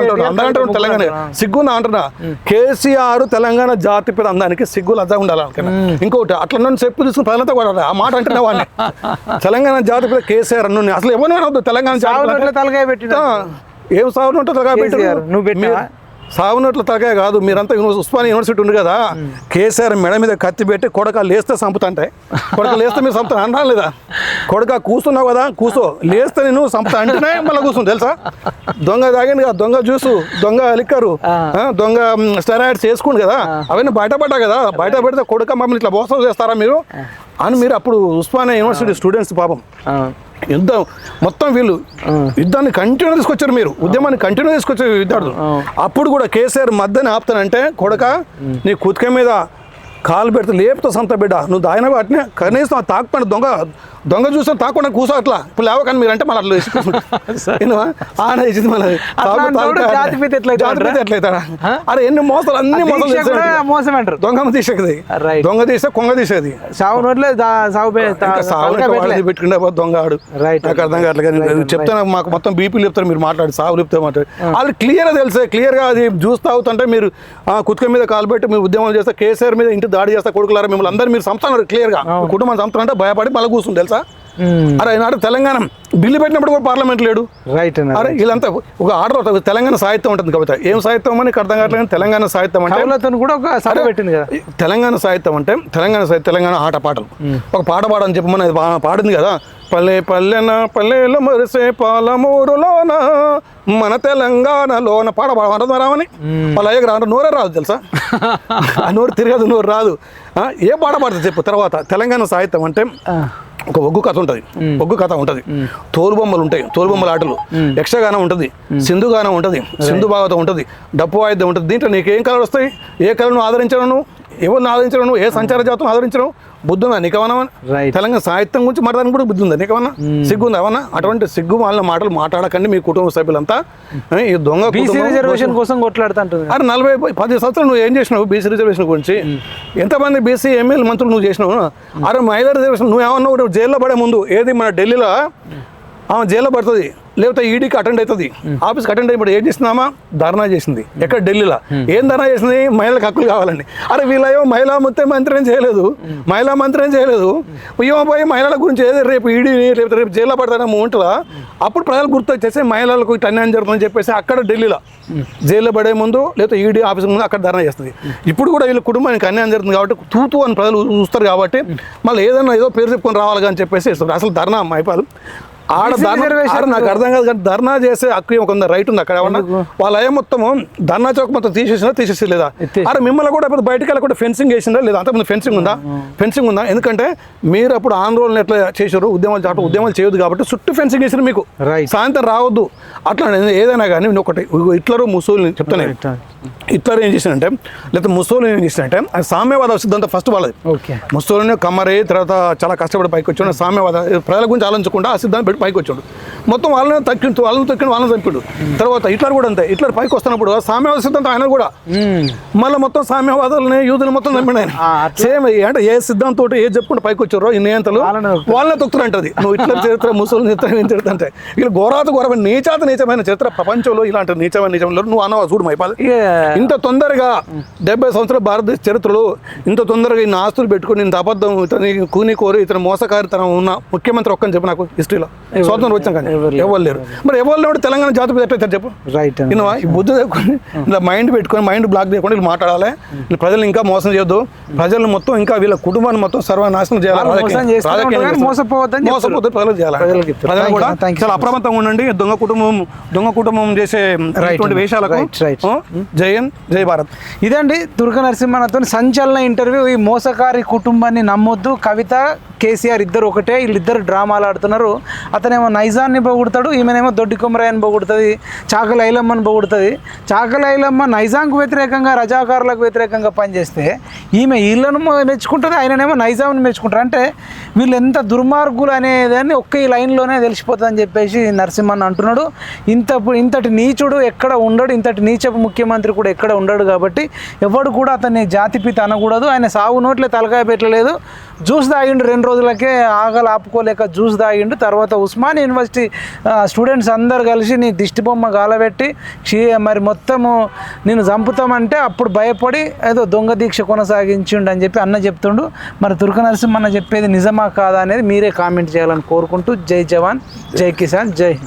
తెలంగాణ. సిగ్గుందా అంటున్నా? కేసీఆర్ తెలంగాణ జాతి పిత అందానికి సిగ్గు లజ్జ ఉండాలి ఇంకోటి అట్లా నన్ను చెప్పు తీసుకుని ప్రజలతో కూడా ఆ మాట అంటే వాడిని. తెలంగాణ జాతి పిత కేసీఆర్ అన్ను అసలు ఎవరు తెలంగాణ జాతి ఏం సాగునట్టు తలకాయ పెట్టారు? కేసీఆర్, నువ్వు పెట్టినావా? సాగునట్ల తలకాయ కాదు. మీరంతా ఉస్మానియా యూనివర్సిటీ ఉంది కదా. కేసీఆర్ మెడ మీద కత్తి పెట్టి కొడక లేస్తే చంపుతాంటే కొడక లేస్తే మీరు చంపుతా అంటా లేదా? కొడక కూర్చున్నావు కదా కూసో. లేస్తే నేను చంపుతా అంటేనే మళ్ళీ కూర్చుని తెలుసా? దొంగ తాగింది కదా దొంగ జ్యూసు దొంగ లిక్కరు దొంగ స్టెరాయిడ్స్ చేసుకుంది కదా. అవన్నీ బయటపడ్డా కదా. బయట పెడితే కొడుక మమ్మల్ని ఇట్లా మోసం చేస్తారా మీరు? అని మీరు అప్పుడు ఉస్మానియా యూనివర్సిటీ స్టూడెంట్స్ పాపం. యుద్ధం మొత్తం వీళ్ళు యుద్ధాన్ని కంటిన్యూ తీసుకొచ్చారు మీరు. ఉద్యమాన్ని కంటిన్యూ తీసుకొచ్చారు విద్యార్థులు. అప్పుడు కూడా కేసీఆర్ మధ్యని ఆపుతానంటే కొడక నీ కుతిక మీద కాలు పెడితే లేపుతా సంత బిడ్డ. నువ్వు దాయిన వాటిని కనీసం ఆ తాకపోయిన దొంగ దొంగ చూస్తే తాకుండా కూసో అట్లా. ఇప్పుడు లేవకని మీరు అంటే మళ్ళీ. అట్లా వేసి కూర్చుంటారు. ఆన వేసింది ఎట్లయితాడు అరే ఎన్ని మోసాలు అన్ని. మోసం అంటారు దొంగ తీసేది. దొంగ తీస్తే కొంగ తీసేది. సాగు నోట్లే సాగు పెట్టుకుంటే దొంగ ఆడు. నాకు అర్థం కావట్లేదు. చెప్తాను మాకు మొత్తం బీపీలు చెప్తారు మీరు మాట్లాడి సాగు చెప్తే మాట్లాడి వాళ్ళు క్లియర్ తెలుసే క్లియర్గా అది జ్యూస్ తాగుతుంటే మీరు ఆ కుతుక మీద కాలు పెట్టి మీ ఉద్యమాలు చేస్తే కేసీఆర్ మీద ఇంటి దాడి చేస్తే కొడుకులారా మిమ్మల్ని అందరూ మీరు సంపుతున్నారు క్లియర్గా కుటుంబం సంపుతారంటే భయపడి మళ్ళీ కూర్చుంది తెలుసా? ఉమ్, అరే ఈనాడు తెలంగాణ. బిల్లు పెట్టినప్పుడు కూడా పార్లమెంట్ లేడు. రైట్ అరే వీళ్ళంతా ఒక ఆర్డర్ తెలంగాణ సాహిత్యం ఉంటుంది కవిత. ఏం సాహిత్యం అని అర్థం కావట్లేదు తెలంగాణ సాహిత్యం అంటే కూడా ఒక పెట్టింది కదా. తెలంగాణ సాహిత్యం అంటే తెలంగాణ సాహిత్యం తెలంగాణ ఆట పాటలు. ఒక పాట పాడని చెప్పమని అది బా- పాడింది కదా. పల్లె పల్లెన పల్లెలు మరిసే పాలమూరులోన మన తెలంగాణలోన పాట పాడమంటుంది రావని? వాళ్ళ అయ్యకు రాదు నోరే రాదు తెలుసా? ఆ నోరు తిరగదు నోరు రాదు. ఏ పాట పాడుతుంది చెప్పు తర్వాత. తెలంగాణ సాహిత్యం అంటే ఒక ఒగ్గు కథ ఉంటుంది. ఒగ్గు కథ ఉంటుంది. తోలుబొమ్మలు ఉంటాయి. తోలుబొమ్మల ఆటలు. యక్షగానం ఉంటుంది. సింధుగానం ఉంటుంది. సింధు భాగవతం ఉంటుంది. డప్పు వాయిద్యం ఉంటుంది. దీంట్లో నీకు ఏం కళలు వస్తాయి? ఏ కళను ఆదరించడం నువ్వు? ఎవరిని ఆదరించడం నువ్వు? ఏ సంచార జాతం ఆదరించడం? బుద్ధుందా? నీకేమన్నా. తెలంగాణ సాహిత్యం గురించి మాట్లాడడానికి కూడా బుద్ధి ఉందా నీకేమన్నా సిగ్గుందా ఏమన్నా? అటువంటి సిగ్గు వాళ్ళ మాటలు మాట్లాడకండి మీ కుటుంబ సభ్యులంతా. ఏ, ఈ దొంగ రిజర్వేషన్ కోసం కొట్లాడుతుంటుంది. అరే నలభై పది సంవత్సరాలు నువ్వు ఏం చేసినావు బీసీ రిజర్వేషన్ గురించి? ఎంతమంది బీసీ ఎమ్మెల్యే మంత్రులు నువ్వు చేసినావు? అరే మహిళా రిజర్వేషన్ నువ్వు ఏమన్నా జైల్లో పడే ముందు. ఏది మన ఢిల్లీలో? ఆమె జైల్లో పడుతుంది. లేకపోతే ఈడీకి అటెండ్ అవుతుంది. ఆఫీస్కి అటెండ్ అయిపోయి ఏం చేసిందామా ధర్నా చేసింది. ఎక్కడ? ఢిల్లీలో. ఏం ధర్నా చేసింది? మహిళలకు హక్కులు కావాలండి అరే వీళ్ళయో మహిళా మొత్తం మంత్రి ఏం చేయలేదు. మహిళా మంత్రి ఏం చేయలేదు. ఏమో పోయి మహిళల గురించి ఏదో రేపు ఈడీని రేపు రేపు జైల్లో పడతానేమో ఉంటుందా? అప్పుడు ప్రజలు గుర్తు వచ్చేసి మహిళలకు ఇటు అన్యాయం జరుగుతుందని చెప్పేసి అక్కడ ఢిల్లీలో. జైల్లో పడే ముందు లేకపోతే ఈడీ ఆఫీస్ ముందు అక్కడ ధర్నా చేస్తుంది. ఇప్పుడు కూడా వీళ్ళ కుటుంబానికి అన్యాయం జరుగుతుంది కాబట్టి తూతూ అని ప్రజలు చూస్తారు కాబట్టి మళ్ళీ ఏదైనా ఏదో పేరు చెప్పుకొని రావాలి అని చెప్పేసి ఇస్తారు. అసలు ధర్నా అయిపోదు ఆడ నాకు అర్థం కాదు కానీ ధర్నా చేసే హక్కు కొంత రైట్ ఉంది అక్కడ ఏమన్నా? వాళ్ళ అయ్యే మొత్తం ధర్నా చౌక్ మొత్తం తీసేసినా తీసేసి లేదా? ఎత్తేసి. అరే మిమ్మల్ని కూడా ఇప్పుడు బయటకు వెళ్ళకుండా ఫెన్సింగ్ వేసిందా లేదా? అంతకుముందు ఫెన్సింగ్ ఉందా? ఫెన్సింగ్ ఉందా? ఎందుకంటే మీరు అప్పుడు ఆందోళన ఎట్లా చేశారు? ఉద్యమాలు చాటు ఉద్యమాలు చేయదు కాబట్టి చుట్టూ ఫెన్సింగ్ వేసారు మీకు. సాయంత్రం రావద్దు. అట్లా ఏదైనా కానీ ఒకటి ఇగో హిట్లరు ముసోలిని చెప్తాను. హిట్లర్ ఏం చేసినంటే లేకపోతే ముసోలిని ఏం చేసినంటే అది సామ్యవాద సిద్ధాంతం ఫస్ట్ వాళ్ళది. ఓకే. ముస్తోని కమ్మరి తర్వాత చాలా కష్టపడి పైకి వచ్చాడు సామ్యవాద ప్రజల గురించి ఆలోచించకుండా ఆ సిద్ధాంతం పెట్టి పైకి వచ్చాడు మొత్తం వాళ్ళని తక్కిండు వాళ్ళని తక్కిండు వాళ్ళని చంపిండు. తర్వాత హిట్లర్ కూడా అంతే. హిట్లర్ పైకి వస్తున్నప్పుడు సామ్యవాద సిద్ధాంతం ఆయన కూడా. మళ్ళీ మొత్తం సామ్యవాదాలని యూదులు మొత్తం చంపిండు ఆయన. సేమ్ అంటే ఏ సిద్ధాంతం ఏ చెప్పుకుంటూ పైకి వచ్చారో ఈ నియంతలు వాళ్ళని తొక్కుతారంటది నువ్వు హిట్లర్ చరిత్ర ముసలి చరిత్ర ఏం చరిత్ర అంటే వీళ్ళు ఘోరాత ఘోరమైన నీచాత నీచమైన చరిత్ర ప్రపంచంలో ఇలాంటి నీచమైన నిజంలో నువ్వు అనవా చూడు మైపాలి ఇంత తొందరగా డెబ్బై సంవత్సరాల భారతదేశ చరిత్రలో ఇంత తొందరగా ఇన్ని ఆస్తులు పెట్టుకుని ఇంత అబద్ధం ఇతని కూని కోరి ఇతని మోసకారితనం ఉన్న ముఖ్యమంత్రి ఒక్కని చెప్పు నాకు హిస్టరీలో స్వాతంత్రం వచ్చాం కానీ ఎవరు లేరు. మరి ఎవరు లేడు తెలంగాణ జాతి ఎట్లయితే చెప్పు? రైట్ ఈ బుద్ధి ఇలా మైండ్ పెట్టుకొని మైండ్ బ్లాక్ చేయకుండా వీళ్ళు మాట్లాడాలి. వీళ్ళు ప్రజలు ఇంకా మోసం చేయొద్దు. ప్రజలను మొత్తం ఇంకా వీళ్ళ కుటుంబాన్ని మొత్తం సర్వనాశనం చేయాలి. మోసపోవద్దని. మోసపోతే ప్రజలు చేయాలి. ప్రజలు కూడా చాలా. అప్రమత్తంగా ఉండండి. దొంగ కుటుంబం దొంగ కుటుంబం చేసే. వేషాలకు జై హింద్ జై భారత్. ఇదండి దుర్గ నరసింహనతో సంచలన ఇంటర్వ్యూ. ఈ మోసకారి కుటుంబాన్ని నమ్మొద్దు. కవిత కేసీఆర్ ఇద్దరు ఒకటే వీళ్ళిద్దరు డ్రామాలు ఆడుతున్నారు. అతనేమో నైజాన్ని పొగుడుతాడు ఈమెనేమో దొడ్డి కొమరాయని పొగుడుతుంది చాకలైలమ్మని పొగుడుతుంది చాకలి ఐలమ్మ నైజాంకు వ్యతిరేకంగా రజాకారులకు వ్యతిరేకంగా పనిచేస్తే ఈమె వీళ్ళను మెచ్చుకుంటుంది ఆయననేమో నైజాంని మెచ్చుకుంటారు అంటే వీళ్ళు ఎంత దుర్మార్గులు అనేదాన్ని ఒక్క ఈ లైన్లోనే తెలిసిపోతుందని చెప్పేసి నరసింహన్ అంటున్నాడు. ఇంత ఇంతటి నీచుడు ఎక్కడ ఉండడు ఇంతటి నీచపు ముఖ్యమంత్రి కూడా ఎక్కడ ఉండడు కాబట్టి ఎవడు కూడా అతన్ని జాతిపిత అనకూడదు. ఆయన సాగు నోట్లే తలకాయ పెట్టలేదు. జ్యూస్ తాగిండు రెండు రోజులకే ఆగలు ఆపుకోలేక జ్యూస్ తాగిండు. తర్వాత ఉస్మాన్ యూనివర్సిటీ స్టూడెంట్స్ అందరు కలిసి నీ దిష్టి బొమ్మ గాలబెట్టి క్షీ మరి మొత్తము నేను చంపుతామంటే అప్పుడు భయపడి ఏదో దొంగ దీక్ష కొనసాగించిండు అని చెప్పి అన్న చెప్తుండు. మరి తుర్క నరసింహన్న చెప్పేది నిజమా కాదా అనేది మీరే కామెంట్ చేయాలని కోరుకుంటూ జై జవాన్ జై కిసాన్ జై హింద్.